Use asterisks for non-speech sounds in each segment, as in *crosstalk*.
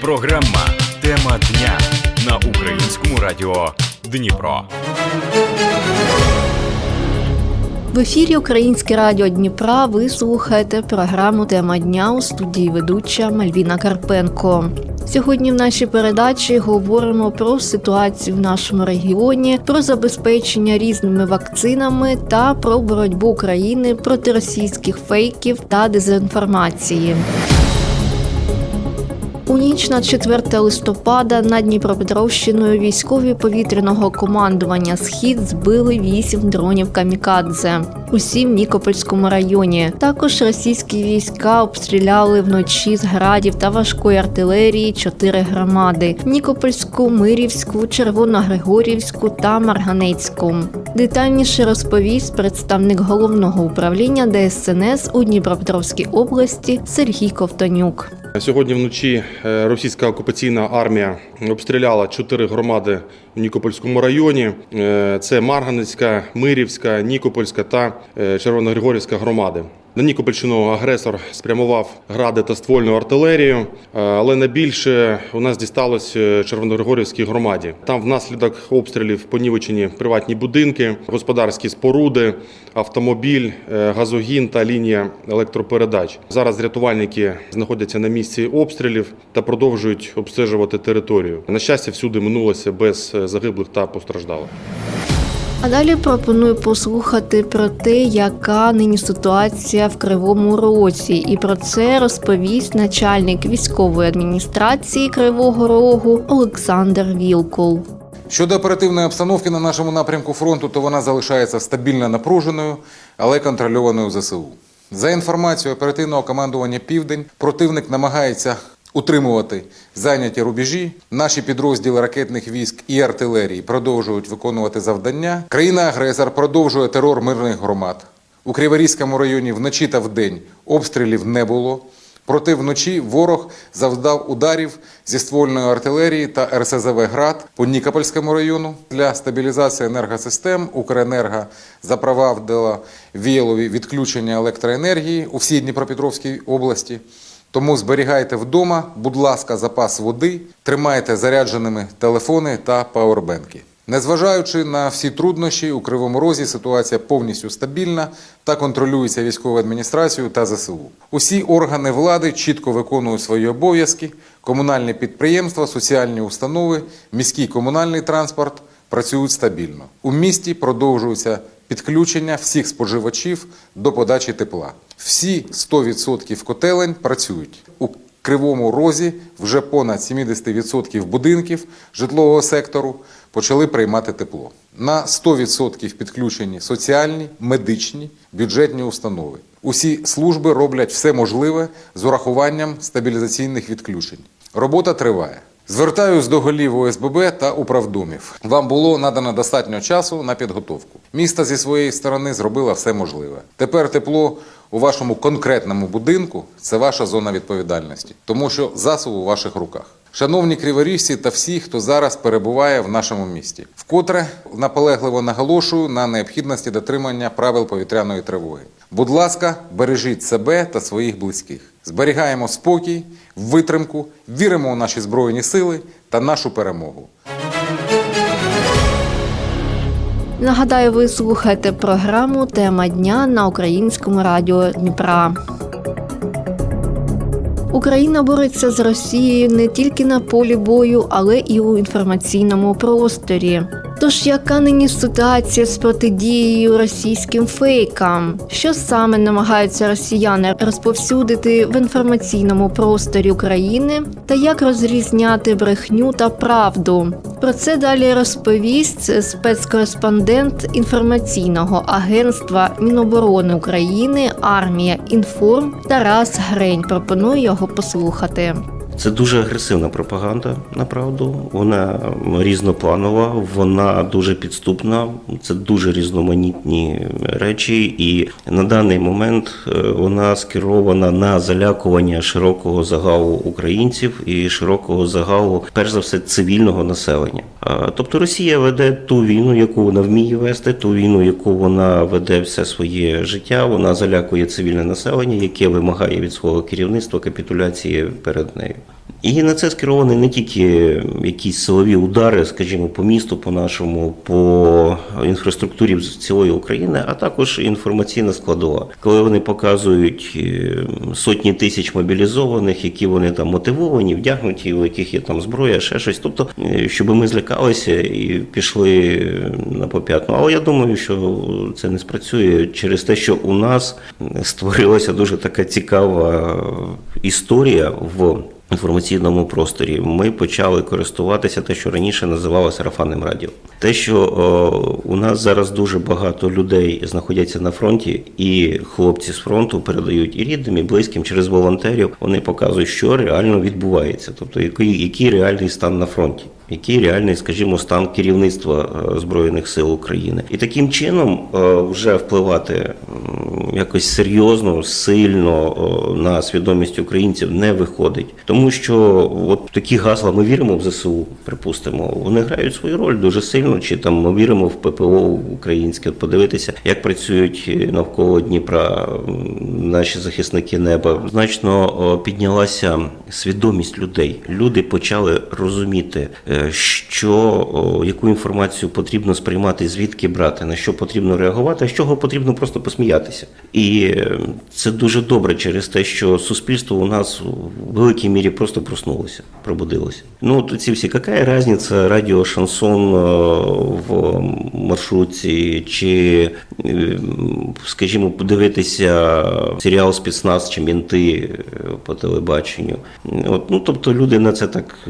Програма Тема дня на українському радіо Дніпро. В ефірі Українське радіо Дніпра. Ви слухаєте програму Тема дня у студії ведуча Мальвіна Карпенко. Сьогодні в нашій передачі говоримо про ситуацію в нашому регіоні, про забезпечення різними вакцинами та про боротьбу України проти російських фейків та дезінформації. У ніч на 4 листопада над Дніпропетровщиною військові повітряного командування Схід збили 8 дронів камікадзе. Усі в Нікопольському районі. Також російські війська обстріляли вночі з градів та важкої артилерії чотири громади: Нікопольську, Мирівську, Червоногригорівську та Марганецьку. Детальніше розповість представник головного управління ДСНС у Дніпропетровській області Сергій Ковтонюк. Сьогодні вночі е, російська окупаційна армія обстріляла чотири громади в Нікопольському районі. Е, Це Марганецька, Мирівська, Нікопольська та е, Червоногригорівська громади. На Нікопольщину агресор спрямував гради та ствольну артилерію, е, але найбільше у нас дісталось е, Червоногригорівській громаді. Там внаслідок обстрілів понівечені приватні будинки, господарські споруди, автомобіль, е, газогін та лінія електропередач. Зараз рятувальники знаходяться на місці обстрілів та продовжують обстежувати територію. На щастя, всюди минулося без загиблих та постраждалих. А далі пропоную послухати про те, яка нині ситуація в Кривому Розі, і про це розповість начальник військової адміністрації Кривого Рогу Олександр Вілкул. Щодо оперативної обстановки на нашому напрямку фронту, то вона залишається стабільно напруженою, але контрольованою ЗСУ. За інформацією оперативного командування Південь, противник намагається утримувати зайняті рубежі. Наші підрозділи ракетних військ і артилерії продовжують виконувати завдання. Країна-агресор продовжує терор мирних громад. У Криворізькому районі вночі та вдень обстрілів не було. Проте вночі ворог завдав ударів зі ствольної артилерії та РСЗВ «Град» по Нікопольському району. Для стабілізації енергосистем Укренерго запровадила віялові відключення електроенергії у всій Дніпропетровській області. Тому зберігайте вдома, будь ласка, запас води, тримайте зарядженими телефони та пауербенки. Незважаючи на всі труднощі, у Кривому Розі ситуація повністю стабільна та контролюється військовою адміністрацією та ЗСУ. Усі органи влади чітко виконують свої обов'язки, комунальні підприємства, соціальні установи, міський комунальний транспорт працюють стабільно. У місті продовжується підключення всіх споживачів до подачі тепла. Всі 100% котелень працюють. У Кривому Розі вже понад 70% будинків житлового сектору почали приймати тепло. На 100% підключені соціальні, медичні, бюджетні установи. Усі служби роблять все можливе з урахуванням стабілізаційних відключень. Робота триває. Звертаюсь до голів ОСББ та управдомів. Вам було надано достатньо часу на підготовку. Місто зі своєї сторони зробило все можливе. Тепер тепло у вашому конкретному будинку це ваша зона відповідальності, тому що засоб у ваших руках. Шановні криворіжці та всі, хто зараз перебуває в нашому місті, вкотре наполегливо наголошую на необхідності дотримання правил повітряної тривоги. Будь ласка, бережіть себе та своїх близьких. Зберігаємо спокій, витримку, віримо у наші збройні сили та нашу перемогу. Нагадаю, ви слухаєте програму Тема дня на українському радіо Дніпра. Україна бореться з Росією не тільки на полі бою, але і у інформаційному просторі. Тож, яка нині ситуація з протидією російським фейкам? Що саме намагаються росіяни розповсюдити в інформаційному просторі України, та як розрізняти брехню та правду? Про це далі розповість спецкореспондент інформаційного агентства Міноборони України Армія Інформ Тарас Грень. Пропоную його послухати. Це дуже агресивна пропаганда, направду. Вона різнопланова, вона дуже підступна. Це дуже різноманітні речі, і на даний момент е, вона скерована на залякування широкого загалу українців і широкого загалу, перш за все, цивільного населення. Тобто Росія веде ту війну, яку вона вміє вести, ту війну, яку вона веде все своє життя. Вона залякує цивільне населення, яке вимагає від свого керівництва капітуляції перед нею. І на це скеровані не тільки якісь силові удари, скажімо, по місту, по нашому, по інфраструктурі цілої України, а також інформаційна складова, коли вони показують е, сотні тисяч мобілізованих, які вони там мотивовані, вдягнуті, у яких є там зброя, ще щось. Тобто, е, щоб ми злякалися і пішли на поп'ятну. Але я думаю, що це не спрацює через те, що у нас створилася дуже така цікава історія в інформаційному просторі. Ми почали користуватися те, що раніше називалося сарафанним радіо. Те, що о, у нас зараз дуже багато людей знаходяться на фронті, і хлопці з фронту передають і рідним, і близьким через волонтерів. Вони показують, що реально відбувається, тобто який, який реальний стан на фронті. Який реальний, скажімо, стан керівництва е, збройних сил України, і таким чином е, вже впливати якось серйозно, сильно е, на свідомість українців не виходить, тому що от такі гасла ми віримо в ЗСУ, припустимо, вони грають свою роль дуже сильно. Чи там ми віримо в ППО українське, подивитися, як працюють навколо Дніпра наші захисники неба. Значно піднялася свідомість людей. Люди почали розуміти, що яку інформацію потрібно сприймати, звідки брати, на що потрібно реагувати, а з чого потрібно просто посміятися. І е, це дуже добре через те, що суспільство у нас в великій мірі просто проснулося, пробудилося. Ну от ці всі, яка різниця радіо шансон в маршрутці, чи, е, скажімо, подивитися серіал спецназ чи мінти е, по телебаченню. От, ну, тобто люди на це так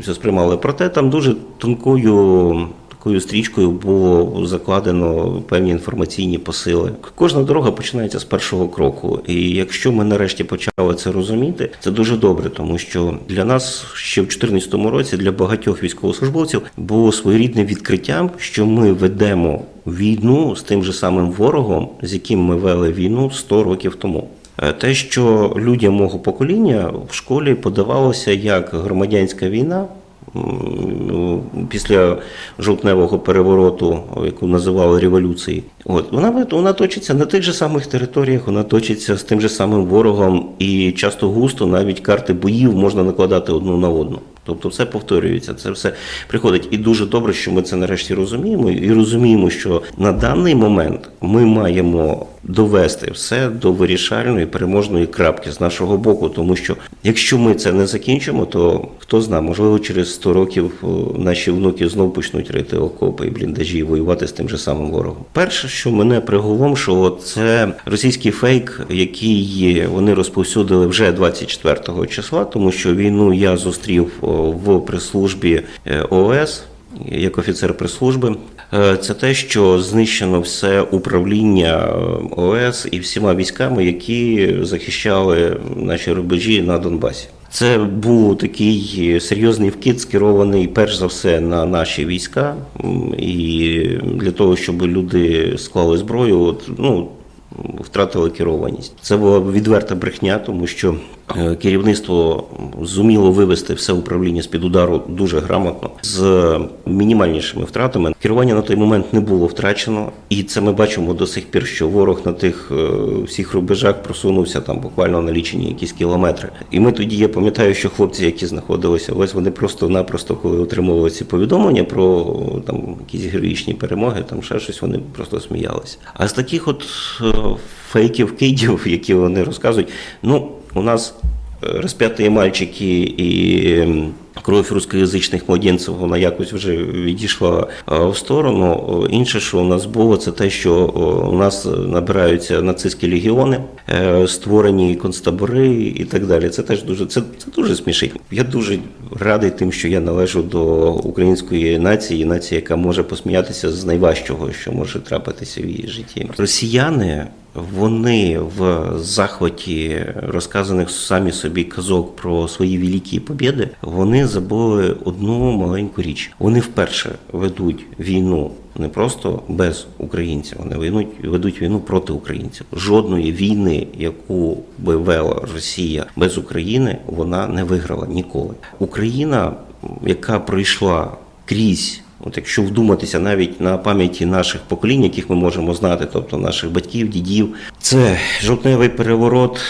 все сприймали. Проте там дуже тонкою. Такою стрічкою було закладено певні інформаційні посили. Кожна дорога починається з першого кроку. І якщо ми нарешті почали це розуміти, це дуже добре, тому що для нас ще в 2014 році, для багатьох військовослужбовців, було своєрідним відкриттям, що ми ведемо війну з тим же самим ворогом, з яким ми вели війну 100 років тому. Е, Те, що людям мого покоління в школі подавалося як громадянська війна. Після жовтневого перевороту, яку називали революцією, от вона вона точиться на тих же самих територіях, вона точиться з тим же самим ворогом, і часто густо навіть карти боїв можна накладати одну на одну. Тобто все повторюється, це все приходить. І дуже добре, що ми це нарешті розуміємо, і розуміємо, що на даний момент ми маємо довести все до вирішальної переможної крапки з нашого боку. Тому що якщо ми це не закінчимо, то хто знає, можливо, через 100 років наші внуки знов почнуть рити окопи і бліндажі і воювати з тим же самим ворогом. Перше, що мене приголомшило, це російський фейк, який вони розповсюдили вже 24 числа, тому що війну я зустрів в прес-службі е, ООС як офіцер прес-служби. Е, Це те, що знищено все управління е, ОС і всіма військами, які захищали наші рубежі на Донбасі. Це був такий серйозний вкид, скерований перш за все на наші війська, і для того, щоб люди склали зброю, от, ну втратили керованість. Це була відверта брехня, тому що керівництво зуміло вивести все управління з під удару дуже грамотно з мінімальнішими втратами. Керування на той момент не було втрачено, і це ми бачимо до сих пір, що ворог на тих е, всіх рубежах просунувся там буквально на лічені якісь кілометри. І ми тоді я пам'ятаю, що хлопці, які знаходилися, ось вони просто-напросто, коли отримували ці повідомлення про там якісь героїчні перемоги, там ще щось, вони просто сміялися. А з таких от е, фейків, кейдів, *laughs* які вони розказують, ну у нас е, мальчики і кров рускоязичних младенців, вона якось вже відійшла е, в сторону. Інше, що у нас було, це те, що у нас набираються нацистські легіони, е, створені концтабори і так далі. Це теж дуже це, це дуже смішить. Я дуже радий тим, що я належу до української нації, нації, яка може посміятися з найважчого, що може трапитися в її житті. Росіяни. Вони в захваті розказаних самі собі казок про свої великі побіди, вони забули одну маленьку річ. Вони вперше ведуть війну не просто без українців, вони ведуть, ведуть війну проти українців. Жодної війни, яку би вела Росія без України, вона не виграла ніколи. Україна, яка пройшла крізь. От якщо вдуматися навіть на пам'яті наших поколінь, яких ми можемо знати, тобто наших батьків, дідів, це жовтневий переворот,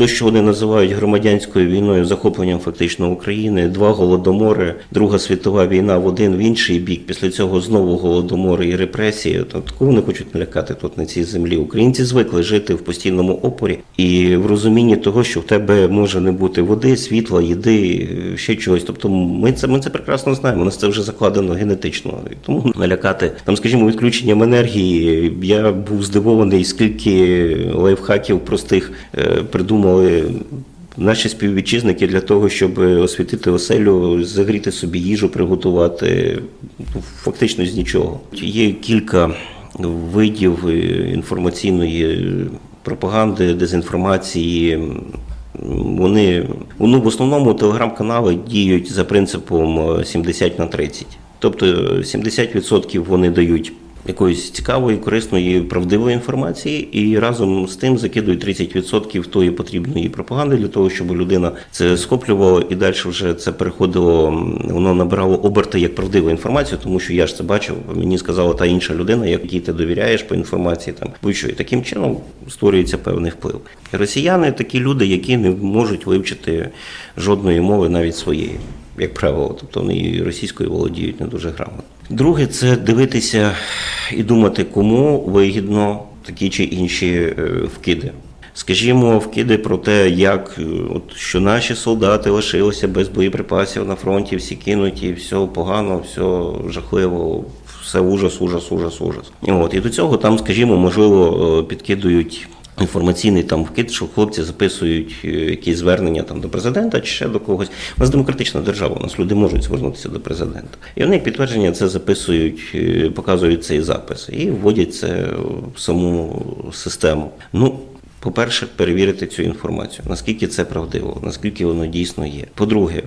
то, що вони називають громадянською війною, захопленням фактично України, два голодомори, Друга світова війна в один в інший бік. Після цього знову голодомори і репресії. Такого не хочуть налякати тут на цій землі. Українці звикли жити в постійному опорі і в розумінні того, що в тебе може не бути води, світла, їди, ще чогось. Тобто, ми це ми це прекрасно знаємо. У нас це вже закладено генетично. Тому налякати там, скажімо, відключенням енергії. Я був здивований, скільки лайфхаків простих е, придумали наші співвітчизники для того, щоб освітити оселю, загріти собі їжу, приготувати ну, фактично з нічого. Є кілька видів е, інформаційної пропаганди, дезінформації. Вони ну, в основному телеграм-канали діють за принципом е, 70 на 30. Тобто 70% вони дають якоїсь цікавої, корисної, правдивої інформації, і разом з тим закидують 30% тої потрібної пропаганди для того, щоб людина це схоплювала і далі вже це переходило, воно набирало оберти як правдиву інформацію, тому що я ж це бачив. Мені сказала та інша людина, якій ти довіряєш по інформації, там будь-що. І таким чином створюється певний вплив. Росіяни такі люди, які не можуть вивчити жодної мови, навіть своєї як правило, тобто вони російською володіють не дуже грамотно. Друге, це дивитися і думати, кому вигідно такі чи інші е, вкиди. Скажімо, вкиди про те, як е, от, що наші солдати лишилися без боєприпасів на фронті, всі кинуті, все погано, все жахливо, все ужас, ужас, ужас, ужас. От, і до цього там, скажімо, можливо, е, підкидують інформаційний там вкид, що хлопці записують е, якісь звернення там до президента чи ще до когось. У нас демократична держава, у нас люди можуть звернутися до президента. І вони підтвердження це записують, е, показують цей запис і вводять це в саму систему. Ну, по-перше, перевірити цю інформацію, наскільки це правдиво, наскільки воно дійсно є. По-друге,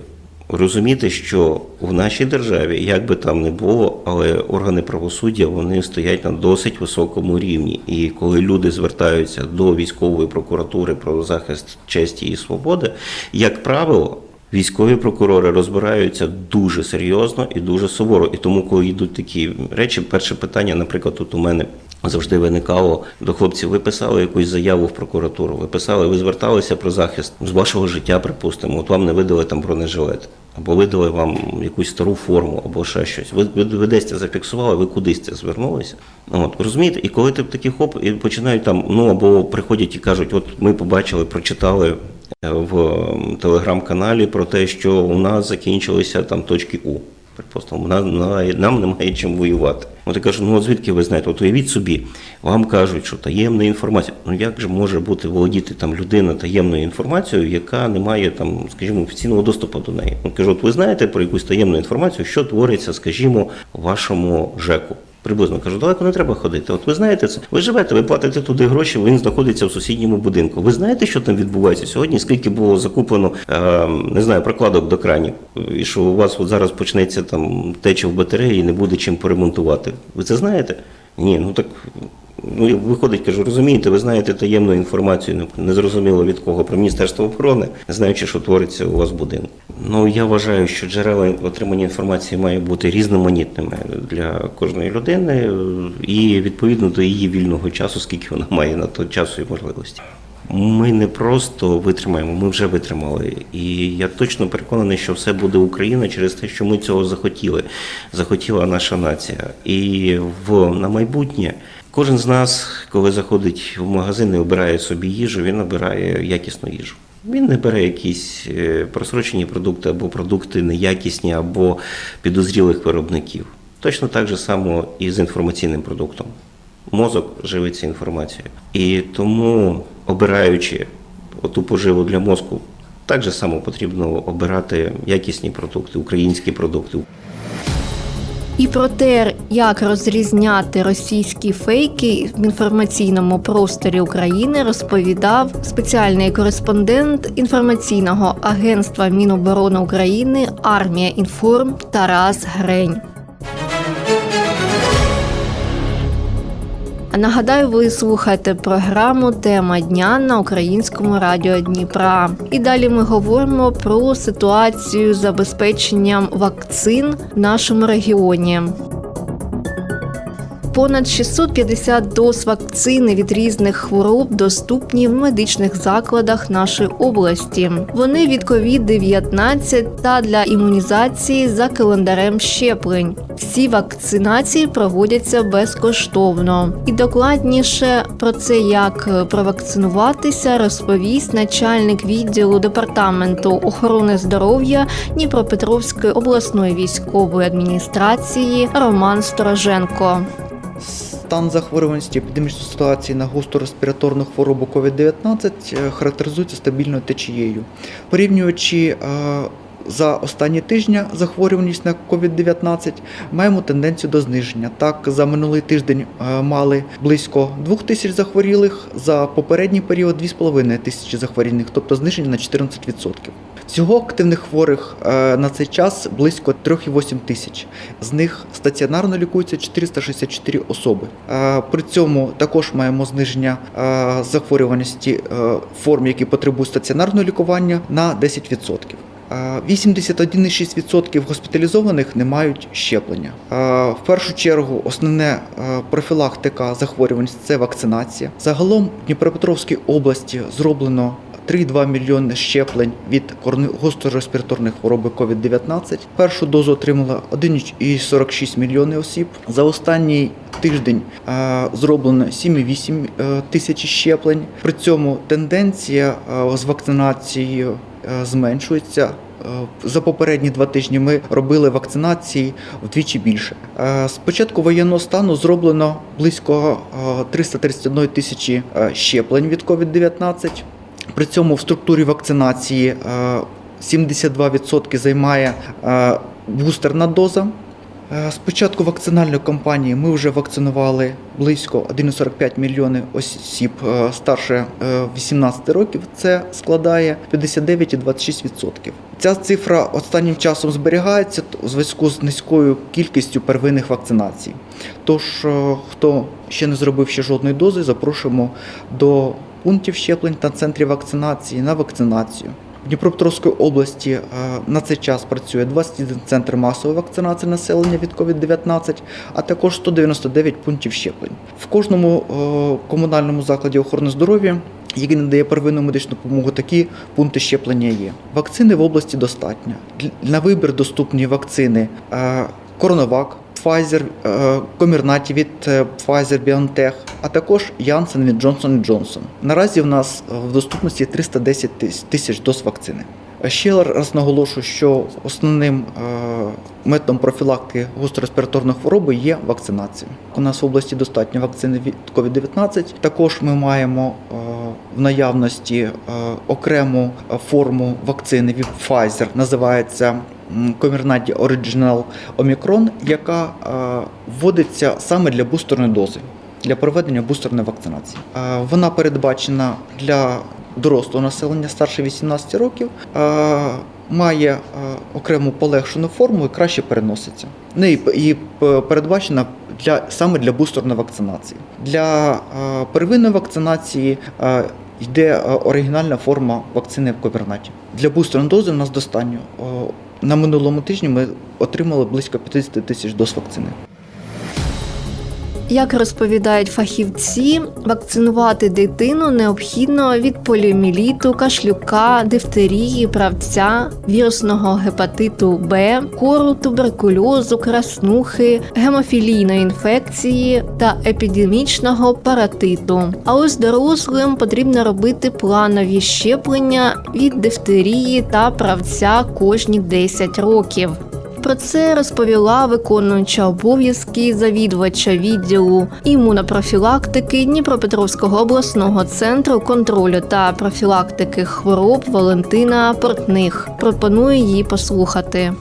розуміти, що в нашій державі, як би там не було, але органи правосуддя вони стоять на досить високому рівні. І коли люди звертаються до військової прокуратури про захист честі і свободи, як правило. Військові прокурори розбираються дуже серйозно і дуже суворо. І тому, коли йдуть такі речі, перше питання, наприклад, тут у мене завжди виникало до хлопців. Ви писали якусь заяву в прокуратуру, ви писали, ви зверталися про захист з вашого життя, припустимо. От вам не видали там бронежилет, або видали вам якусь стару форму, або ще щось. Ви, ви, ви десь це зафіксували, ви кудись це звернулися. От розумієте, і коли ти такі хоп, і починають там, ну або приходять і кажуть, от ми побачили, прочитали в ем, телеграм-каналі про те, що у нас закінчилися там точки У. Припустимо, нам, нам немає чим воювати. От я кажу, ну звідки ви знаєте? От уявіть собі, вам кажуть, що таємна інформація. Ну як же може бути володіти там людина таємною інформацією, яка не має там, скажімо, офіційного доступу до неї? Ну кажу, от ви знаєте про якусь таємну інформацію, що твориться, скажімо, вашому ЖЕКу? Приблизно кажу, далеко не треба ходити. От ви знаєте це. Ви живете, ви платите туди гроші, він знаходиться в сусідньому будинку. Ви знаєте, що там відбувається сьогодні? Скільки було закуплено, е, не знаю, прокладок до кранів, і що у вас от зараз почнеться там теча в батареї і не буде чим поремонтувати. Ви це знаєте? Ні, ну так. Ну, виходить, кажу, розумієте, ви знаєте таємну інформацію, не- незрозуміло від кого про Міністерство оборони, знаючи, що твориться у вас будинку. Ну я вважаю, що джерела отримання інформації має бути різноманітними для кожної людини і відповідно до її вільного часу, скільки вона має на то часу і можливості. Ми не просто витримаємо, ми вже витримали. І я точно переконаний, що все буде Україна через те, що ми цього захотіли. Захотіла наша нація. І в на майбутнє кожен з нас, коли заходить в магазин і обирає собі їжу, він обирає якісну їжу. Він не бере якісь е, просрочені продукти або продукти неякісні, або підозрілих виробників. Точно так же само і з інформаційним продуктом. Мозок живиться інформацією. І тому, обираючи оту поживу для мозку, так же само потрібно обирати якісні продукти, українські продукти. І про те, як розрізняти російські фейки в інформаційному просторі України, розповідав спеціальний кореспондент інформаційного агентства Міноборони України Армія Інформ Тарас Грень. Нагадаю, ви слухаєте програму Тема дня на українському радіо Дніпра. І далі ми говоримо про ситуацію з забезпеченням вакцин в нашому регіоні. Понад 650 доз вакцини від різних хвороб доступні в медичних закладах нашої області. Вони від COVID-19 та для імунізації за календарем щеплень. Всі вакцинації проводяться безкоштовно. І докладніше про це, як провакцинуватися, розповість начальник відділу департаменту охорони здоров'я Дніпропетровської обласної військової адміністрації Роман Стороженко. Стан захворюваності епідемічної ситуації на гостру респіраторну хворобу COVID-19 е, характеризується стабільною течією. Порівнюючи е, за останні тижні захворюваність на COVID-19, маємо тенденцію до зниження. Так, за минулий тиждень е, мали близько 2 тисяч захворілих, за попередній період 2,5 тисячі захворілих, тобто зниження на 14%. Всього активних хворих е, на цей час близько 3,8 тисяч. З них стаціонарно лікується 464 особи. Е, При цьому також маємо зниження е, захворюваності форм, які потребують стаціонарного лікування, на 10%. Е, 81,6% госпіталізованих не мають щеплення. В першу чергу основне профілактика захворюваності це вакцинація. Загалом в Дніпропетровській області зроблено 3,2 мільйони щеплень від гострореспіраторної хвороби COVID-19. Першу дозу отримало 1,46 мільйони осіб. За останній тиждень зроблено 7,8 е, тисячі щеплень. При цьому тенденція з вакцинацією е, зменшується. Е, За попередні два тижні ми робили вакцинації вдвічі більше. З початку воєнного стану зроблено близько е, 331 тисячі щеплень від COVID-19. При цьому в структурі вакцинації е, 72% займає е, бустерна доза. Е, З початку вакцинальної кампанії ми вже вакцинували близько 1,45 мільйони осіб е, старше е, 18 років. Це складає 59,26%. Ця цифра останнім часом зберігається у зв'язку з низькою кількістю первинних вакцинацій. Тож, е, хто ще не зробив ще жодної дози, запрошуємо до пунктів щеплень та центрів вакцинації на вакцинацію. В Дніпропетровській області е, на цей час працює 21 центр масової вакцинації населення від COVID-19, а також 199 пунктів щеплень. В кожному е, комунальному закладі охорони здоров'я, який надає первинну медичну допомогу, такі пункти щеплення є. Вакцини в області достатньо. На вибір доступні вакцини е, Коронавак, Pfizer, е, Комірнаті від е, Pfizer BioNTech, а також Janssen від Johnson Johnson. Наразі в нас е, в доступності 310 тис- тисяч доз вакцини. Е, Ще раз наголошую, що основним е, методом профілактики гострореспіраторної хвороби є вакцинація. У нас в області достатньо вакцини від COVID-19. Також ми маємо е, в наявності е, окрему е, форму вакцини від Pfizer, називається Comirnaty Original Omicron, яка е, вводиться саме для бустерної дози, для проведення бустерної вакцинації. Е, Вона передбачена для дорослого населення старше 18 років. е, Має окрему полегшену форму і краще переноситься. Ну і, передбачена для саме для бустерної вакцинації. Для первинної вакцинації йде оригінальна форма вакцини в Копернаті. Для бустерної дози в нас достатньо. На минулому тижні ми отримали близько 50 тисяч доз вакцини. Як розповідають фахівці, вакцинувати дитину необхідно від поліоміліту, кашлюка, дифтерії, правця, вірусного гепатиту Б, кору, туберкульозу, краснухи, гемофілійної інфекції та епідемічного паратиту. А ось дорослим потрібно робити планові щеплення від дифтерії та правця кожні 10 років. Про це розповіла виконуюча обов'язки завідувача відділу імунопрофілактики Дніпропетровського обласного центру контролю та профілактики хвороб Валентина Портних. Пропоную її послухати.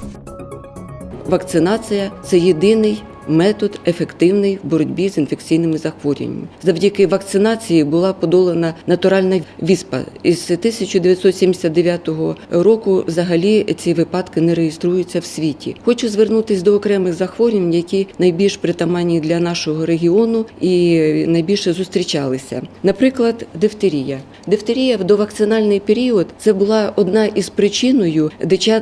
Вакцинація це єдиний метод ефективний в боротьбі з інфекційними захворюваннями. Завдяки вакцинації була подолана натуральна віспа. Із 1979 року взагалі ці випадки не реєструються в світі. Хочу звернутися до окремих захворювань, які найбільш притаманні для нашого регіону і найбільше зустрічалися. Наприклад, дифтерія. Дифтерія в довакцинальний період це була одна із причиною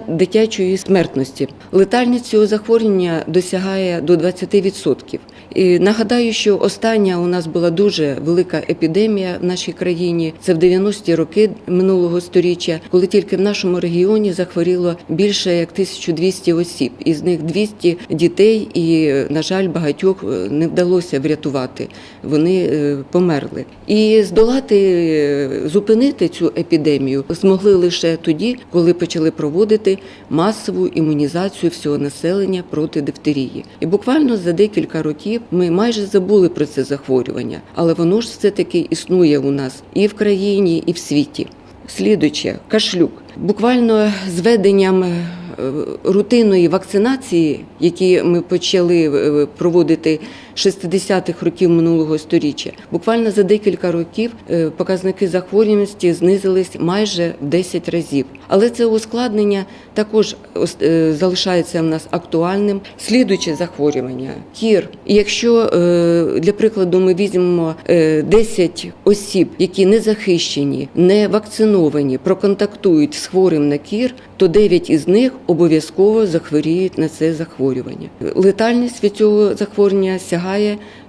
дитячої смертності. Летальність цього захворювання досягає до 20%. 20%. І нагадаю, що остання у нас була дуже велика епідемія в нашій країні. Це в 90-ті роки минулого сторіччя, коли тільки в нашому регіоні захворіло більше як 1200 осіб. Із них 200 дітей, і, на жаль, багатьох е, не вдалося врятувати. Вони е, померли. І здолати, е, зупинити цю епідемію змогли лише тоді, коли почали проводити масову імунізацію всього населення проти дифтерії. І буквально за декілька років ми майже забули про це захворювання, але воно ж все-таки існує у нас і в країні, і в світі. Слідуче кашлюк. Буквально з введенням е, рутинної вакцинації, які ми почали е, проводити 60-х років минулого сторіччя, буквально за декілька років е, показники захворюваності знизились майже в 10 разів. Але це ускладнення також е, залишається в нас актуальним. Слідуюче захворювання кір. Якщо е, для прикладу ми візьмемо е, 10 осіб, які не захищені, не вакциновані, проконтактують з хворим на кір, то 9 із них обов'язково захворіють на це захворювання. Летальність від цього захворювання сягає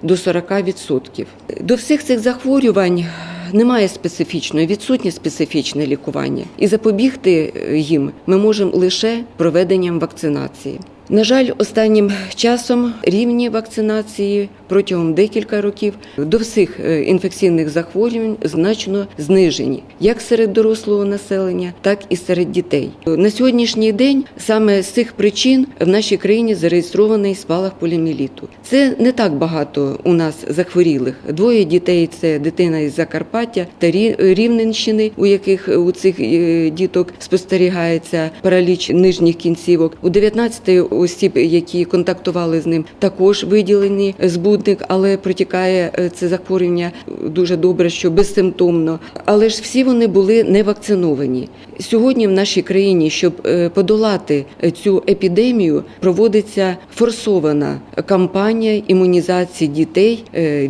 до 40%. До всіх цих захворювань немає специфічної, відсутнє специфічне лікування, і запобігти е, їм ми можемо лише проведенням вакцинації. На жаль, останнім часом рівні вакцинації протягом декілька років до всіх е, інфекційних захворювань значно знижені, як серед дорослого населення, так і серед дітей. На сьогоднішній день саме з цих причин в нашій країні зареєстрований спалах поліоміеліту. Це не так багато у нас захворілих. Двоє дітей це дитина із Закарпаття та Рі- Рівненщини, у яких у цих е, діток спостерігається параліч нижніх кінцівок. У 19 осіб, які контактували з ним, також виділені збудник, але протікає е, це захворювання дуже добре, що безсимптомно. Але ж всі вони були не вакциновані. Сьогодні в нашій країні, щоб е, подолати е, цю епідемію, проводиться форсована кампанія імунізації дітей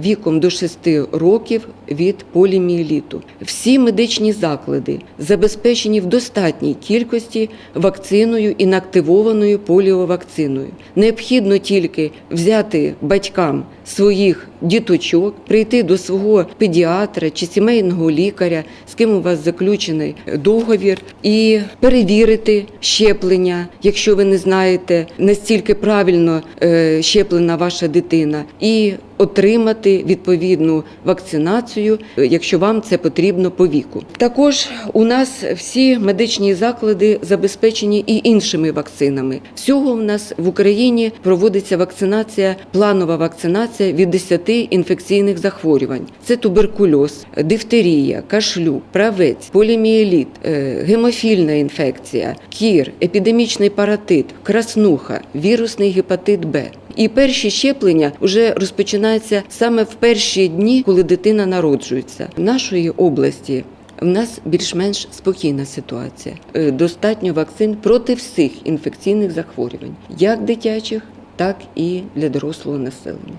віком до 6 років від поліміеліту. Всі медичні заклади забезпечені в достатній кількості вакциною інактивованою поліовакциною. Необхідно тільки взяти батькам своїх діточок, прийти до свого педіатра чи сімейного лікаря, з ким у вас заключений договір, і перевірити щеплення, якщо ви не знаєте настільки правильно е, щеплена ваша дитина, і отримати відповідну вакцинацію, якщо вам це потрібно по віку. Також у нас всі медичні заклади забезпечені і іншими вакцинами. Всього в нас в Україні проводиться вакцинація, планова вакцинація від 10 інфекційних захворювань: це туберкульоз, дифтерія, кашлюк, правець, поліміеліт, е, гемофільна інфекція, кір, епідемічний паратит, краснуха, вірусний гепатит Б. І перші щеплення вже розпочинаються саме в перші дні, коли дитина народжується. В нашої області в нас більш-менш спокійна ситуація. Е, Достатньо вакцин проти всіх інфекційних захворювань, як дитячих, так і для дорослого населення.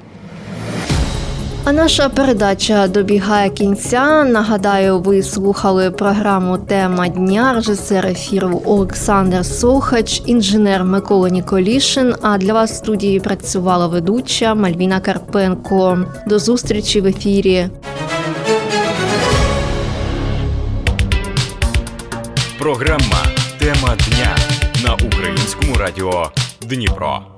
А наша передача добігає кінця. Нагадаю, ви слухали програму Тема дня, режисер ефіру Олександр Сохач, інженер Микола Ніколішин. А для вас в студії працювала ведуча Мальвіна Карпенко. До зустрічі в ефірі. Програма Тема дня на українському радіо Дніпро.